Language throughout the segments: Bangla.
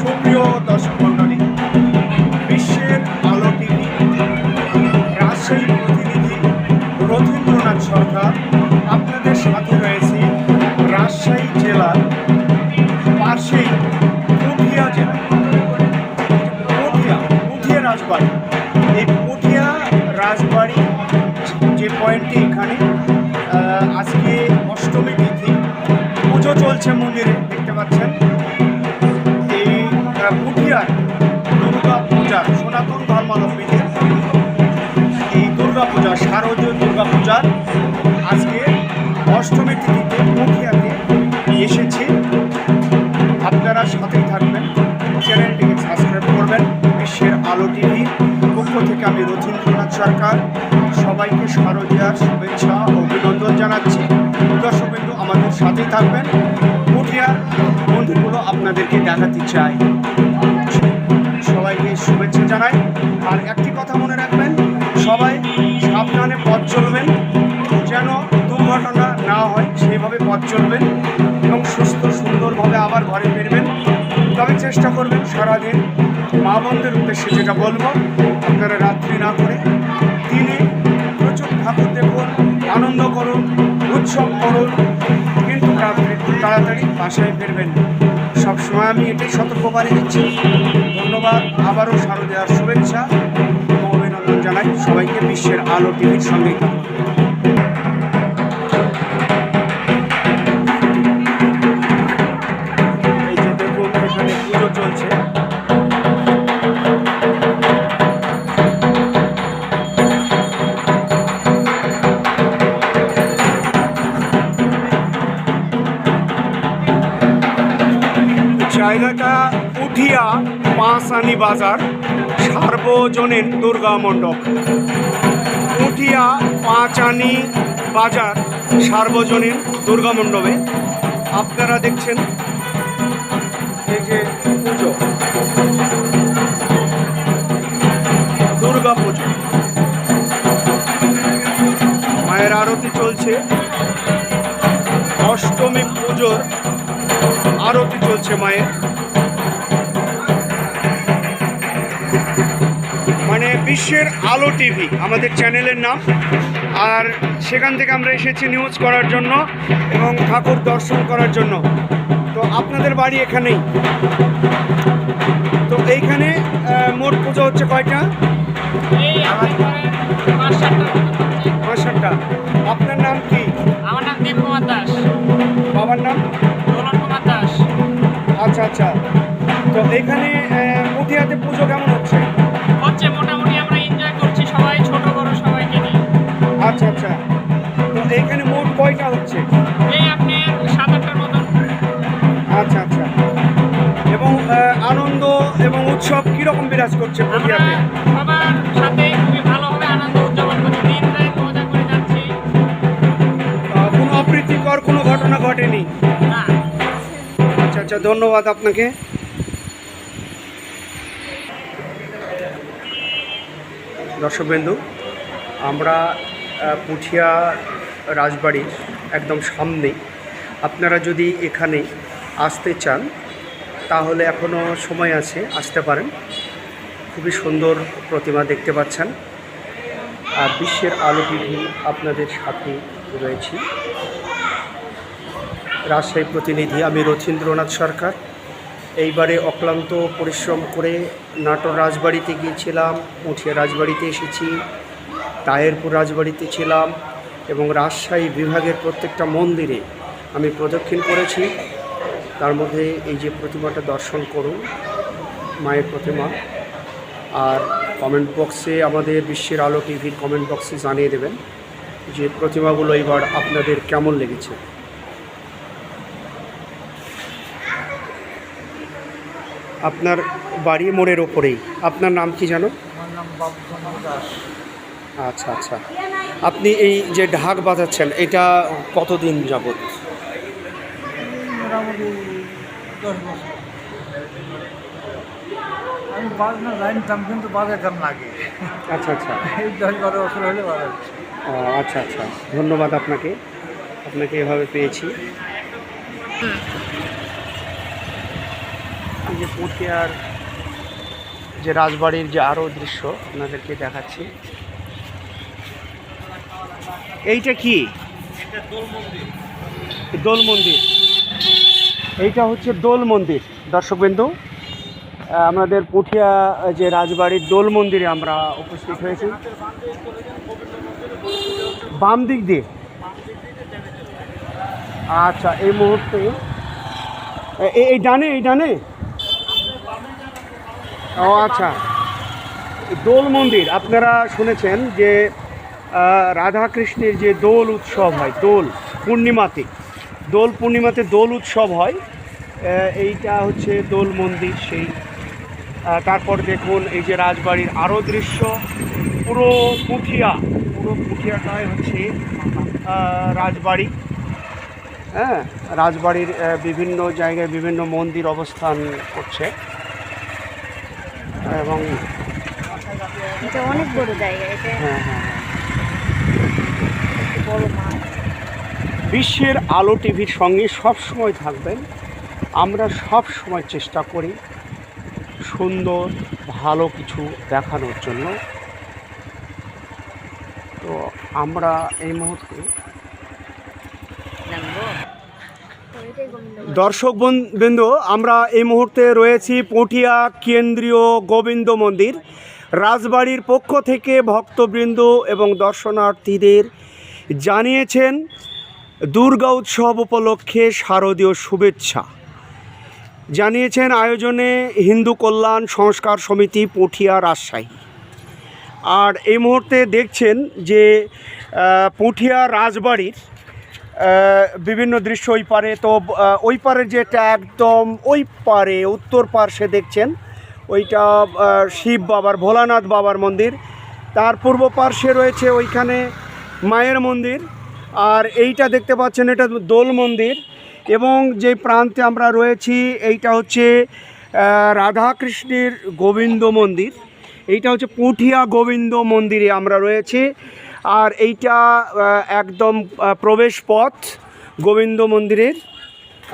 সুপ্রিয় দর্শক মণ্ডলী, বিশ্বের আলো টিভি রাজশাহী প্রতিনিধি রথীন্দ্রনাথ সরকার আপনাদের সাথে রয়েছে রাজশাহী জেলার পাশেই পুঠিয়া জেলা। পুঠিয়া পুঠিয়া রাজবাড়ি। এই পুঠিয়া রাজবাড়ি যে পয়েন্টটি এখানে আজকে অষ্টমী তিথি, পুজো চলছে মন্দিরে, দেখতে পাচ্ছেন। অষ্টমী তিথিতে পুঠিয়াতে এসেছি। আপনারা সাথেই থাকবেন। চ্যানেলটিকে সাবস্ক্রাইব করবেন। বিশ্বের আলো টিভি পক্ষ থেকে আমি রথীন্দ্রনাথ সরকার। সবাইকে শারদীয়ার শুভেচ্ছা ও অভিনন্দন জানাচ্ছি। দর্শক বিন্দু আমাদের সাথেই থাকবেন। পুঠিয়ার বন্ধুগুলো আপনাদেরকে দেখাতে চাই। সবাইকে শুভেচ্ছা জানাই। আর একটি কথা মনে রাখবেন, সবাই সাবধানে পথ চলবেন। যেন দুর্ঘটনা না হয় সেইভাবে পথ চলবেন এবং সুস্থ, সুন্দরভাবে আবার ঘরে ফিরবেন। তবে চেষ্টা করবেন সারাদিন মা বোনদের উদ্দেশ্যে যেটা বলব, আপনারা রাত্রি না করে দিনে প্রচুর ঠাকুর দেখুন, আনন্দ করুন, উৎসব করুন, কিন্তু রাত্রে তাড়াতাড়ি বাসায় ফিরবেন। সবসময় আমি এটাই সতর্ক সতর্কবাণী দিচ্ছি। ধন্যবাদ, আবারও শারদীয়ার শুভেচ্ছা। অভিনন্দন জানাই সবাইকে বিশ্বের আলো টিভির সঙ্গেই থাকুন। পাঁচানি বাজার, সার্বজনীন দুর্গা মণ্ডপ। উঠিয়া পাঁচানি বাজার, সার্বজনীন দুর্গা মণ্ডপে। আপনারা দেখছেন এই যে পুজো। দুর্গা পুজো। মায়ের আরতি চলছে। অষ্টমী পুজোর আরতি চলছে মায়ের। বিশ্বের আলো টিভি আমাদের চ্যানেলের নাম। আর সেখান থেকে আমরা এসেছি নিউজ করার জন্য এবং ঠাকুর দর্শন করার জন্য। তো আপনাদের বাড়ি এখানেই। তো এইখানে মোট পুজো হচ্ছে কয়টা? পাঁচ সাতটা আপনার নাম কি? আমার নাম দীপ কুমার দাস। বাবার নাম? দোলন কুমার দাস। আচ্ছা আচ্ছা। তো এইখানে মুঠিয়াতে পুজো কেমন হচ্ছে? এবং উৎসব কীরকম বিরাজ করছে পুঠিয়াতে সবার সাথে খুবই ভালোভাবে আনন্দ উদযাপন করছি দিন রাত মজা করে যাচ্ছি। কোনো অপ্রীতিকর কোনো ঘটনা ঘটেনি? আচ্ছা আচ্ছা ধন্যবাদ আপনাকে। দর্শকবিন্দু আমরা পুঠিয়া রাজবাড়ির একদম সামনে আপনারা যদি এখানে আসতে চান তাহলে এখনও সময় আছে, আসতে পারেন। খুবই সুন্দর প্রতিমা দেখতে পাচ্ছেন। আর বিশ্বের আলো টিভি আপনাদের সাথে রয়েছি। রাজশাহী প্রতিনিধি আমি রথীন্দ্রনাথ সরকার। এইবারে অক্লান্ত পরিশ্রম করে নাটোর রাজবাড়িতে গিয়েছিলাম উঠিয়া রাজবাড়িতে এসেছি তাহেরপুর রাজবাড়িতে ছিলাম এবং রাজশাহী বিভাগের প্রত্যেকটা মন্দিরে আমি প্রদক্ষিণ করেছি। তার মধ্যে এই যে প্রতিমাটা দর্শন করুন মায়ের প্রতিমা আর কমেন্ট বক্সে আমাদের বিশ্বের আলো টিভির কমেন্ট বক্সে জানিয়ে দেবেন যে প্রতিমাগুলো এবার আপনাদের কেমন লেগেছে। আপনার বাড়ি মোড়ের ওপরেই। আপনার নাম কি জানো? আচ্ছা আচ্ছা। আপনি এই যে ঢাক বাজাচ্ছেন এটা কতদিন যাবত? মোটামুটি দশ বছর আমি বাজনা জানতাম কিন্তু বাজাইতাম না আগে। আচ্ছা আচ্ছা। এই দশ বারো বছর হলে বাজাচ্ছি আচ্ছা আচ্ছা। ধন্যবাদ আপনাকে। আপনাকে এভাবে পেয়েছি। এই যে পুঠিয়ার যে রাজবাড়ির যে আরও দৃশ্য আপনাদেরকে দেখাচ্ছি। এইটা কি? দোল মন্দির দোল মন্দির এইটা হচ্ছে দোল মন্দির। দর্শকবিন্দু আমাদের পুঠিয়া যে রাজবাড়ির দোল মন্দিরে আমরা উপস্থিত হয়েছি। বাম দিক দিয়ে। আচ্ছা এই মুহূর্তে এই ডানে এই ডানে? ও আচ্ছা। দোল মন্দির, আপনারা শুনেছেন যে রাধাকৃষ্ণের যে দোল উৎসব হয়, দোল পূর্ণিমাতে দোল পূর্ণিমাতে দোল উৎসব হয় এইটা হচ্ছে দোল মন্দির সেই। তারপর দেখুন এই যে রাজবাড়ির আরও দৃশ্য পুরো পুঠিয়া পুরো পুঠিয়াটাই হচ্ছে রাজবাড়ি। হ্যাঁ রাজবাড়ির বিভিন্ন জায়গায় বিভিন্ন মন্দির অবস্থান করছে। এবং এটা অনেক বড় জায়গা এটা হ্যাঁ হ্যাঁ হ্যাঁ। বিশ্বের আলো টিভির সঙ্গে সব সময় থাকবেন। আমরা সব সময় চেষ্টা করি সুন্দর, ভালো কিছু দেখানোর জন্য। তো আমরা এই মুহূর্তে দর্শক বন- বিন্দু, আমরা এই মুহূর্তে রয়েছি পটিয়া কেন্দ্রীয় গোবিন্দ মন্দির। রাজবাড়ির পক্ষ থেকে ভক্তবৃন্দ এবং দর্শনার্থীদের জানিয়েছেন, দুর্গা উৎসব উপলক্ষে শারদীয় শুভেচ্ছা। জানিয়েছেন আয়োজনে হিন্দু কল্যাণ সংস্কার সমিতি পটিয়া রাজশাহী। আর এই মুহূর্তে দেখছেন যে পুঠিয়া রাজবাড়ির বিভিন্ন দৃশ্য ওই পারে। তো ওই পারে যেটা একদম ওই পারে, উত্তর পার্শ্বে দেখছেন, ওইটা শিব বাবার, ভোলানাথ বাবার মন্দির। তার পূর্ব পার্শ্বে রয়েছে ওইখানে মায়ের মন্দির। আর এইটা দেখতে পাচ্ছেন, এটা দোল মন্দির। এবং যে প্রান্তে আমরা রয়েছি, এইটা হচ্ছে রাধাকৃষ্ণের গোবিন্দ মন্দির। এইটা হচ্ছে পুঠিয়া গোবিন্দ মন্দিরে আমরা রয়েছি। আর এইটা একদম প্রবেশ পথ গোবিন্দ মন্দিরের।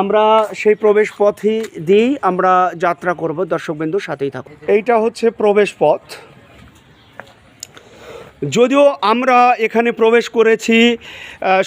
আমরা সেই প্রবেশ পথই দিয়েই আমরা যাত্রা করব। দর্শকবিন্দু, সাথেই থাকুন। এইটা হচ্ছে প্রবেশ পথ। যদিও আমরা এখানে প্রবেশ করেছি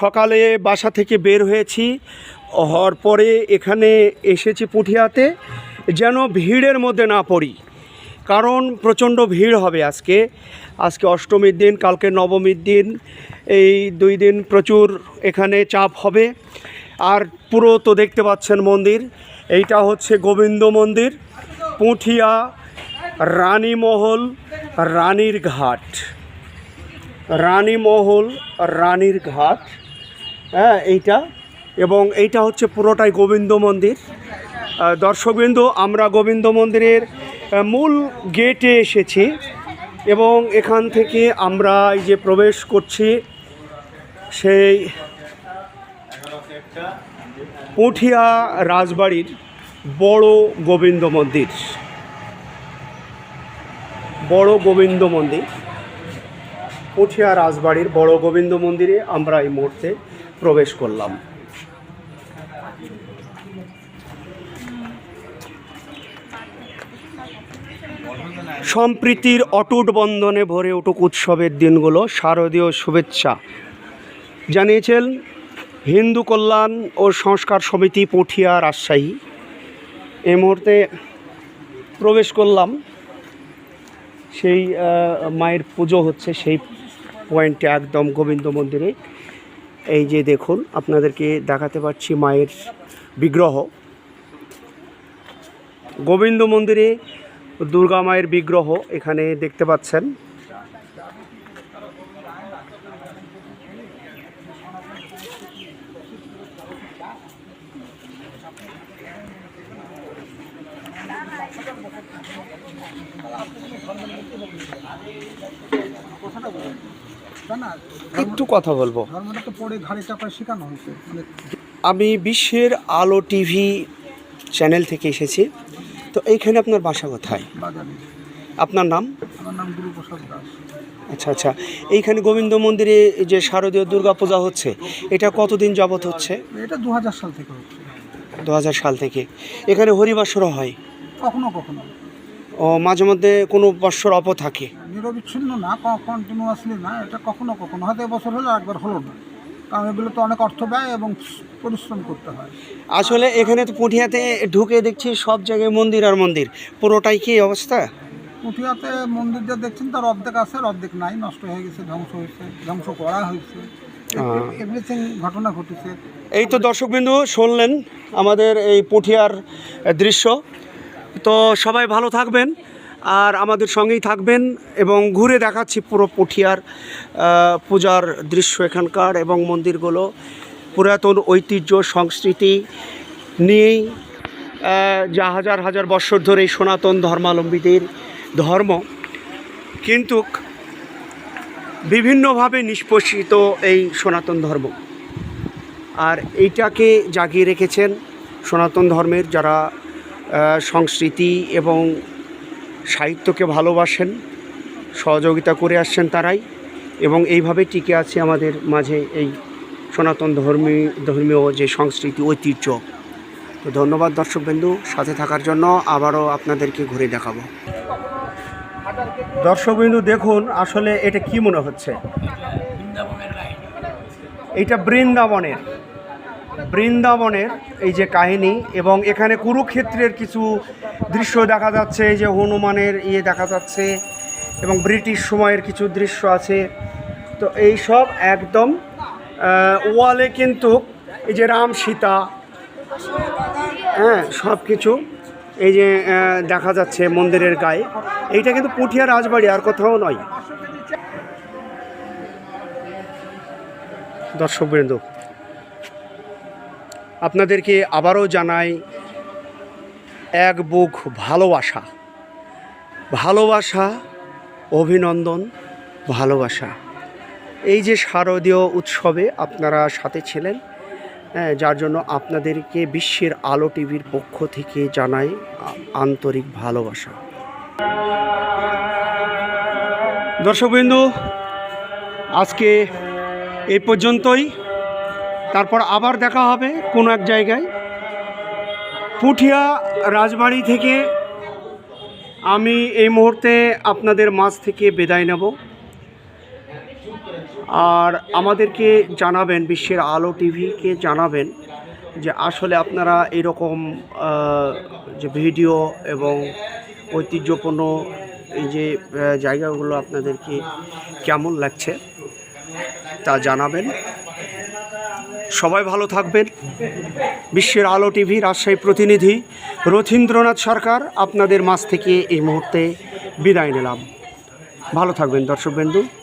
সকালে বাসা থেকে বের হয়েছি হওয়ার পরে এখানে এসেছি পুঠিয়াতে, যেন ভিড়ের মধ্যে না পড়ি। কারণ প্রচণ্ড ভিড় হবে আজকে। আজকে অষ্টমীর দিন, কালকে নবমীর দিন, এই দুই দিন প্রচুর এখানে চাপ হবে। আর পুরো তো দেখতে পাচ্ছেন মন্দির, এইটা হচ্ছে গোবিন্দ মন্দির, পুঠিয়া, রানীমহল, রানীর ঘাট। রানীমহল, রানীর ঘাট। হ্যাঁ এইটা। এবং এইটা হচ্ছে পুরোটাই গোবিন্দ মন্দির। দর্শকবৃন্দ, আমরা গোবিন্দ মন্দিরের মূল গেটে এসেছি এবং এখান থেকে আমরা এই যে প্রবেশ করছি, সেই পুঠিয়া রাজবাড়ির বড় গোবিন্দ মন্দির। বড় গোবিন্দ মন্দির। পুঠিয়া রাজবাড়ির বড় গোবিন্দ মন্দিরে আমরা এই মুহূর্তে প্রবেশ করলাম। সম্প্রীতির অটুট বন্ধনে ভরে উঠুক উৎসবের দিনগুলো শারদীয় শুভেচ্ছা। জানিয়েছেন, হিন্দু কল্যাণ ও সংস্কার সমিতি পুঠিয়া রাজশাহী। এ মুহূর্তে প্রবেশ করলাম। সেই মায়ের পুজো হচ্ছে সেই পয়েন্টে একদম গোবিন্দ মন্দিরে। এই যে দেখুন, আপনাদেরকে দেখাতে পারছি মায়ের বিগ্রহ। গোবিন্দ মন্দিরে দুর্গা মায়ের বিগ্রহ এখানে দেখতে পাচ্ছেন। না একটু কথা বলব। ধর্মটা তো পড়ে ঘাড়ে চাপায় শেখানো হয়েছে। মানে আমি বিশ্বের আলো টিভি চ্যানেল থেকে এসেছি। তো এইখানে আপনার বাসা কোথায়? আপনার নাম? আমার নাম গুরুপ্রসাদ দাস। আচ্ছা আচ্ছা। এইখানে গোবিন্দ মন্দিরে যে শারদীয় দুর্গা পূজা হচ্ছে এটা কতদিন যাবত হচ্ছে? এটা দু হাজার সাল থেকে হচ্ছে। দু হাজার সাল থেকে। এখানে হরিবাসরও হয়? কখনো কখনো। ও মাঝে মধ্যে কোনো বৎসর অপ থাকে? নিরবিচ্ছিন্ন না কন্টিনিউয়াসলি না এটা কখনো কখনো। হয়তো এবছর হলো একবার হলো না। কারণ এগুলো তো অনেক অর্থ ব্যয় এবং পরিশ্রম করতে হয়। আসলে এখানে তো পুঠিয়াতে ঢুকে দেখছি সব জায়গায় মন্দির আর মন্দির। পুরোটাই কি অবস্থা? পুঠিয়াতে মন্দির যা দেখছেন তার অর্ধেক আছে অর্ধেক নাই নষ্ট হয়ে গেছে ধ্বংস হয়েছে ধ্বংস করা হয়েছে। এভরিথিং ঘটনা ঘটেছে। এই তো দর্শকবিন্দু শুনলেন আমাদের এই পুঠিয়ার দৃশ্য। তো সবাই ভালো থাকবেন। আর আমাদের সঙ্গেই থাকবেন এবং ঘুরে দেখাচ্ছি পুরো পুঠিয়ার পূজার দৃশ্য এখানকার এবং মন্দিরগুলো। পুরাতন ঐতিহ্য, সংস্কৃতি নিয়েই যা হাজার হাজার বছর ধরে সনাতন ধর্মাবলম্বীদের ধর্ম। কিন্তু বিভিন্নভাবে নিষ্পোষিত এই সনাতন ধর্ম। আর এইটাকে জাগিয়ে রেখেছেন সনাতন ধর্মের যারা সংস্কৃতি এবং সাহিত্যকে ভালোবাসেন, সহযোগিতা করে আসছেন তারাই এবং এইভাবে টিকে আছে আমাদের মাঝে এই সনাতন ধর্মী, ধর্মীয় যে সংস্কৃতি, ঐতিহ্য। তো ধন্যবাদ দর্শকবিন্দু, সাথে থাকার জন্য আবারও আপনাদেরকে ঘুরে দেখাবো। দর্শকবিন্দু, দেখুন আসলে এটা কি মনে হচ্ছে? এটা বৃন্দাবনের। বৃন্দাবনের এই যে কাহিনী এবং এখানে কুরুক্ষেত্রের কিছু দৃশ্য দেখা যাচ্ছে, এই যে হনুমানের ইয়ে দেখা যাচ্ছে এবং ব্রিটিশ সময়ের কিছু দৃশ্য আছে। তো এই সব একদম ওয়ালে কিন্তু এই যে রাম সীতা হ্যাঁ সব কিছু এই যে দেখা যাচ্ছে মন্দিরের গায়ে। এইটা কিন্তু পুঠিয়া রাজবাড়ি, আর কোথাও নয়। দর্শকবৃন্দ আপনাদেরকে আবারও জানাই এক বুক ভালোবাসা। ভালোবাসা অভিনন্দন ভালোবাসা। এই যে শারদীয় উৎসবে আপনারা সাথে ছিলেন হ্যাঁ, যার জন্য আপনাদেরকে বিশ্বের আলো টিভির পক্ষ থেকে জানাই আন্তরিক ভালোবাসা। দর্শকবিন্দু আজকে এই পর্যন্তই। তারপর আবার দেখা হবে কোনো এক জায়গায়। পুঠিয়া রাজবাড়ি থেকে আমি এই মুহূর্তে আপনাদের মাঝ থেকে বিদায় নেব। আর আমাদেরকে জানাবেন, বিশ্বের আলো টিভিকে জানাবেন যে আসলে আপনারা এরকম যে ভিডিও এবং ঐতিহ্যপূর্ণ এই যে জায়গাগুলো আপনাদেরকে কেমন লাগছে তা জানাবেন। সবাই ভালো থাকবেন। বিশ্বের আলো টিভি রাজশাহী প্রতিনিধি রথীন্দ্রনাথ সরকার আপনাদের মাছ থেকে এই মুহূর্তে বিদায় নিলাম। ভালো থাকবেন দর্শকবন্ধু